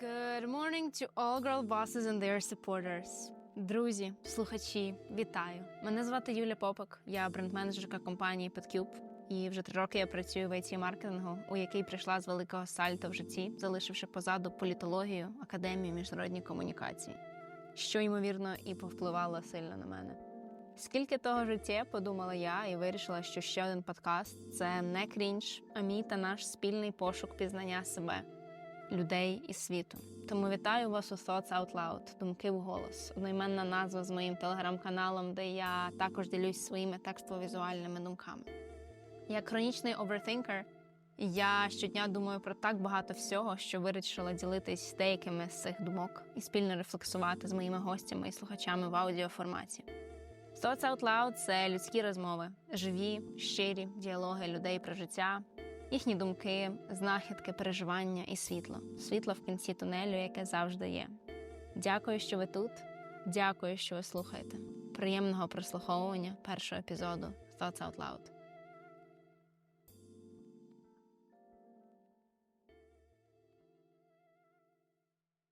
Good morning to all girl bosses and their supporters. Друзі, слухачі, вітаю! Мене звати Юля Попик, я бренд-менеджерка компанії PetCube. І вже три роки я працюю в it маркетингу, у який прийшла з великого сальто в житті, залишивши позаду політологію, академію міжнародні комунікації, що ймовірно і повпливало сильно на мене. Скільки того життя подумала я і вирішила, що ще один подкаст це не крінж, а мій та наш спільний пошук пізнання себе, людей і світу. Тому вітаю вас у Thoughts Out Loud, думки в голос, одноіменна назва з моїм телеграм-каналом, де я також ділюсь своїми текстово-візуальними думками. Як хронічний овертинкер, я щодня думаю про так багато всього, що вирішила ділитись деякими з цих думок і спільно рефлексувати з моїми гостями і слухачами в аудіоформаті. Thoughts Out Loud – це людські розмови, живі, щирі діалоги людей про життя, їхні думки, знахідки, переживання і світло. Світло в кінці тунелю, яке завжди є. Дякую, що ви тут. Дякую, що ви слухаєте. Приємного прослуховування першого епізоду Thoughts Out Loud.